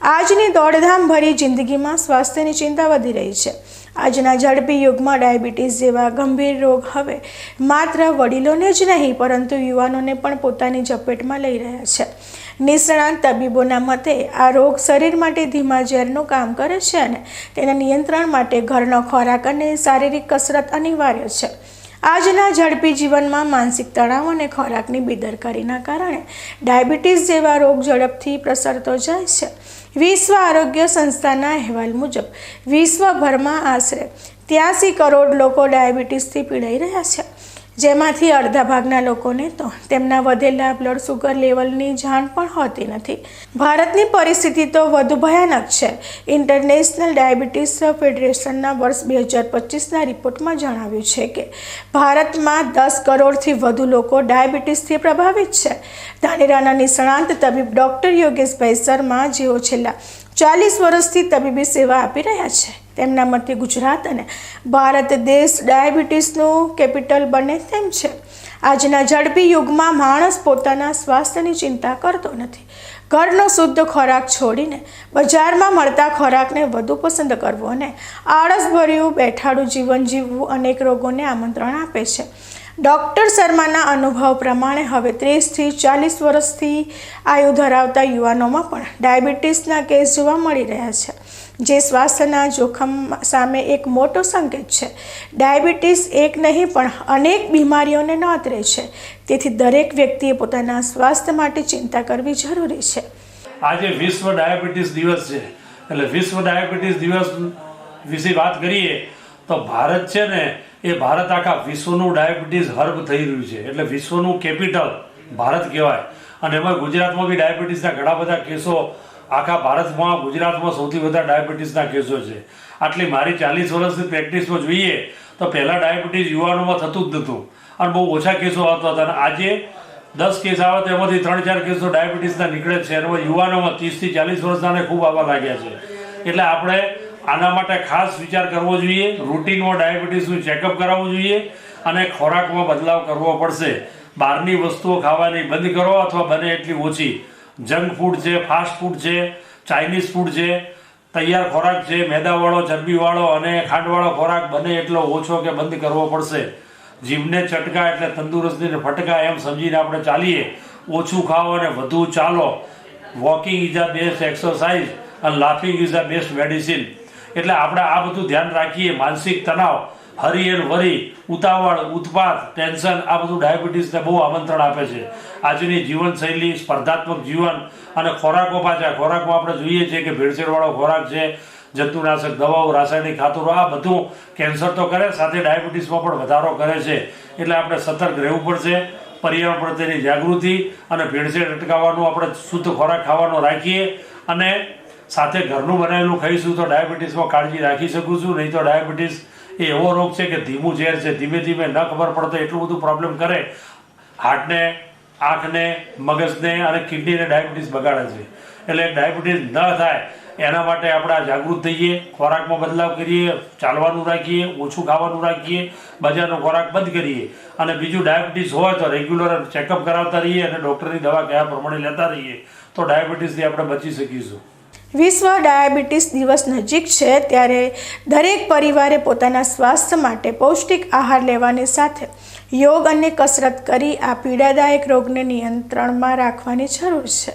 આજની દોડધામ ભરી જિંદગીમાં સ્વાસ્થ્યની ચિંતા વધી રહી છે. આજના ઝડપી યુગમાં ડાયાબિટીસ જેવા ગંભીર રોગ હવે માત્ર વડીલોને જ નહીં, પરંતુ યુવાનોને પણ પોતાની ઝપેટમાં લઈ રહ્યા છે. નિષ્ણાંત તબીબોના મતે આ રોગ શરીર માટે ધીમા ઝેરનું કામ કરે છે અને તેના નિયંત્રણ માટે ઘરનો ખોરાક અને શારીરિક કસરત અનિવાર્ય છે. આજના ઝડપી જીવનમાં માનસિક તણાવ અને ખોરાકની બેદરકારીના કારણે ડાયાબિટીસ જેવા રોગ ઝડપથી પ્રસરતો જાય છે. વિશ્વ આરોગ્ય સંસ્થાના અહેવાલ મુજબ, વિશ્વભરમાં આશરે ત્યાસી કરોડ લોકો ડાયાબિટીસથી પીડાઈ રહ્યા છે. જેમાંથી અડધા ભાગના લોકોને તો તેમના વધેલા બ્લડ સુગર લેવલની જાણ પણ હોતી નથી. ભારતની પરિસ્થિતિ તો વધુ ભયાનક છે. ઇન્ટરનેશનલ ડાયાબિટીસ ફેડરેશનના વર્ષ બે હજાર પચીસના રિપોર્ટમાં જણાવ્યું છે કે, ભારતમાં દસ કરોડથી વધુ લોકો ડાયાબિટીસથી પ્રભાવિત છે. ધાનેરાના નિષ્ણાંત તબીબ ડૉક્ટર યોગેશભાઈ શર્મા જેઓ છેલ્લા ચાલીસ વર્ષથી તબીબી સેવા આપી રહ્યા છે. તેમના મતે ગુજરાત અને ભારત દેશ ડાયાબિટીસનું કેપિટલ બને તેમ છે. આજના ઝડપી યુગમાં માણસ પોતાના સ્વાસ્થ્યની ચિંતા કરતો નથી. ઘરનો શુદ્ધ ખોરાક છોડીને બજારમાં મળતા ખોરાકને વધુ પસંદ કરવો અને આળસભર્યું બેઠાડું જીવન જીવવું અનેક રોગોને આમંત્રણ આપે છે. ડૉક્ટર શર્માના અનુભવ પ્રમાણે હવે ત્રીસથી ચાલીસ વર્ષથી આયુ ધરાવતા યુવાનોમાં પણ ડાયાબિટીસના કેસ જોવા મળી રહ્યા છે, જે સ્વાસ્થ્યના જોખમ સામે એક મોટો સંકેત છે. ડાયાબિટીસ એક નહીં, પણ અનેક બીમારીઓને નોતરે છે. તેથી દરેક વ્યક્તિએ પોતાના સ્વાસ્થ્ય માટે ચિંતા કરવી જરૂરી છે. આજે વિશ્વ ડાયાબિટીસ દિવસ છે. એટલે વિશ્વ ડાયાબિટીસ દિવસ વિશે વાત કરીએ તો ભારત છે ને એ ભારત આખા વિશ્વનું ડાયાબિટીસ હર્બ થઈ રહ્યું છે. એટલે વિશ્વનું કેપિટલ ભારત કહેવાય. અને એમાં ગુજરાતમાં બી ડાયાબિટીસના ઘણા બધા કેસો, આખા ભારતમાં ગુજરાતમાં સૌથી વધારે ડાયાબિટીસના કેસો છે. આટલી મારી ચાલીસ વર્ષની પ્રેક્ટિસમાં જોઈએ, તો પહેલાં ડાયાબિટીસ યુવાનોમાં થતું જ નહોતું અને બહુ ઓછા કેસો આવતા હતા. અને આજે દસ કેસ આવે તો એમાંથી ત્રણ ચાર કેસો ડાયાબિટીસના નીકળે છે. અને યુવાનોમાં ત્રીસથી ચાલીસ વર્ષના ખૂબ આવવા લાગ્યા છે. એટલે આપણે આના માટે ખાસ વિચાર કરવો જોઈએ, રૂટીનમાં ડાયાબિટીસનું ચેકઅપ કરાવવું જોઈએ અને ખોરાકમાં બદલાવ કરવો પડશે. બહારની વસ્તુઓ ખાવાની બંધ કરો અથવા બને એટલી ઓછી. જંક ફૂડ છે, ફાસ્ટ ફૂડ છે, ચાઇનીઝ ફૂડ છે, તૈયાર ખોરાક છે, મેદાવાળો, ચરબીવાળો અને ખાંડવાળો ખોરાક બને એટલો ઓછો કે બંધ કરવો પડશે. જીભને ચટકા એટલે તંદુરસ્તી ને ફટકા એમ સમજીને આપણે ચાલીએ. ઓછું ખાઓ અને વધુ ચાલો. Walking is a best exercise અને laughing is a best medicine. એટલે આપણે આ બધું ધ્યાન રાખીએ. માનસિક તણાવ હરિયર વરી, ઉતાવળ, ઉત્પાત, ટેન્શન, આ બધું ડાયાબિટીસને બહુ આમંત્રણ આપે છે. આજની જીવનશૈલી સ્પર્ધાત્મક જીવન અને ખોરાકો પાછા. ખોરાકમાં આપણે જોઈએ છીએ કે ભેળસેળવાળો ખોરાક છે, જંતુનાશક દવાઓ, રાસાયણિક ખાતરો, આ બધું કેન્સર તો કરે, સાથે ડાયાબિટીસમાં પણ વધારો કરે છે. એટલે આપણે સતર્ક રહેવું પડશે. પર્યાવરણ પ્રત્યેની જાગૃતિ અને ભેળસેળ અટકાવવાનું આપણે શુદ્ધ ખોરાક ખાવાનો રાખીએ અને સાથે ઘરનું બનાવેલું ખાઈશું તો ડાયાબિટીસમાં કાળજી રાખી શકું છું, નહીં તો ડાયાબિટીસ એ એવો રોગ છે કે ધીમું ઝેર છે, ધીમે ધીમે ન ખબર પડતો એટલું બધું પ્રોબ્લેમ કરે. હાર્ટને, આંખને, મગજને અને કિડનીને ડાયાબિટીસ બગાડે છે. એટલે ડાયાબિટીસ ન થાય એના માટે આપણે જાગૃત થઈએ, ખોરાકમાં બદલાવ કરીએ, ચાલવાનું રાખીએ, ઓછું ખાવાનું રાખીએ, બજારનો ખોરાક બંધ કરીએ. અને બીજું ડાયાબિટીસ હોય તો રેગ્યુલર ચેકઅપ કરાવતા રહીએ અને ડૉક્ટરની દવા કયા પ્રમાણે લેતા રહીએ, તો ડાયાબિટીસથી આપણે બચી શકીશું. વિશ્વ ડાયાબિટીસ દિવસ નજીક છે ત્યારે દરેક પરિવારે પોતાના સ્વાસ્થ્ય માટે પૌષ્ટિક આહાર લેવાની સાથે યોગ અને કસરત કરી આ પીડાદાયક રોગને નિયંત્રણમાં રાખવાની જરૂર છે.